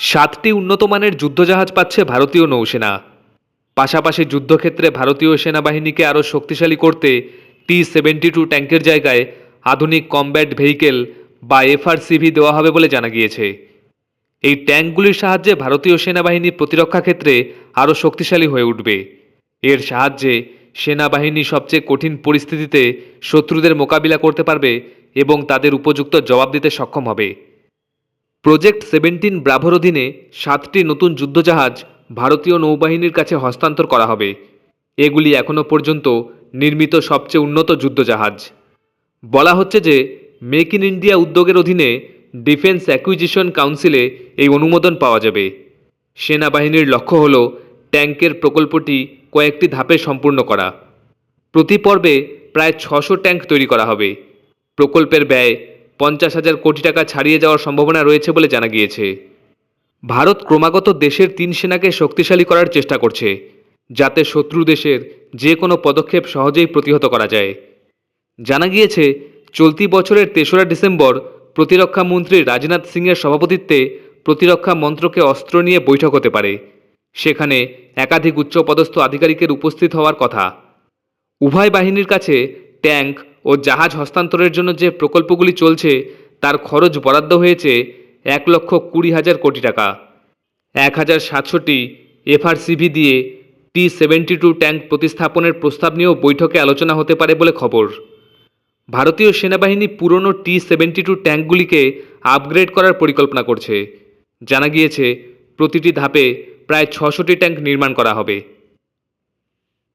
সাতটি উন্নতমানের যুদ্ধজাহাজ পাচ্ছে ভারতীয় নৌসেনা। পাশাপাশি যুদ্ধক্ষেত্রে ভারতীয় সেনাবাহিনীকে আরও শক্তিশালী করতে টি সেভেন্টি টু ট্যাঙ্কের জায়গায় আধুনিক কমব্যাট ভেহিকেল বা এফআরসিভি দেওয়া হবে বলে জানা গিয়েছে। এই ট্যাঙ্কগুলির সাহায্যে ভারতীয় সেনাবাহিনী প্রতিরক্ষা ক্ষেত্রে আরও শক্তিশালী হয়ে উঠবে। এর সাহায্যে সেনাবাহিনী সবচেয়ে কঠিন পরিস্থিতিতে শত্রুদের মোকাবিলা করতে পারবে এবং তাদের উপযুক্ত জবাব দিতে সক্ষম হবে। প্রজেক্ট সেভেন্টিন ব্রাভোর অধীনে সাতটি নতুন যুদ্ধজাহাজ ভারতীয় নৌবাহিনীর কাছে হস্তান্তর করা হবে। এগুলি এখনও পর্যন্ত নির্মিত সবচেয়ে উন্নত যুদ্ধজাহাজ। বলা হচ্ছে যে মেক ইন ইন্ডিয়া উদ্যোগের অধীনে ডিফেন্স অ্যাকুইজিশন কাউন্সিলে এই অনুমোদন পাওয়া যাবে। সেনাবাহিনীর লক্ষ্য হল ট্যাঙ্কের প্রকল্পটি কয়েকটি ধাপে সম্পূর্ণ করা। প্রতি পর্বে প্রায় ছশো ট্যাঙ্ক তৈরি করা হবে। প্রকল্পের ব্যয় পঞ্চাশ হাজার কোটি টাকা ছাড়িয়ে যাওয়ার সম্ভাবনা রয়েছে বলে জানা গিয়েছে। ভারত ক্রমাগত দেশের তিন সেনাকে শক্তিশালী করার চেষ্টা করছে, যাতে শত্রু দেশের যে কোনো পদক্ষেপ সহজেই প্রতিহত করা যায়। জানা গিয়েছে, চলতি বছরের তেসরা ডিসেম্বর প্রতিরক্ষা মন্ত্রী রাজনাথ সিংয়ের সভাপতিত্বে প্রতিরক্ষা মন্ত্রকে অস্ত্র নিয়ে বৈঠক হতে পারে। সেখানে একাধিক উচ্চপদস্থ আধিকারিকের উপস্থিত হওয়ার কথা। উভয় বাহিনীর কাছে ট্যাঙ্ক ও জাহাজ হস্তান্তরের জন্য যে প্রকল্পগুলি চলছে, তার খরচ বরাদ্দ হয়েছে এক লক্ষ কুড়ি হাজার কোটি টাকা। এক হাজার সাতশোটি এফআরসিভি দিয়ে টি সেভেন্টি টু ট্যাঙ্ক প্রতিস্থাপনের প্রস্তাব নিয়েও বৈঠকে আলোচনা হতে পারে বলে খবর। ভারতীয় সেনাবাহিনী পুরনো টি সেভেন্টি টু ট্যাঙ্কগুলিকে আপগ্রেড করার পরিকল্পনা করছে। জানা গিয়েছে, প্রতিটি ধাপে প্রায় ছশোটি ট্যাঙ্ক নির্মাণ করা হবে।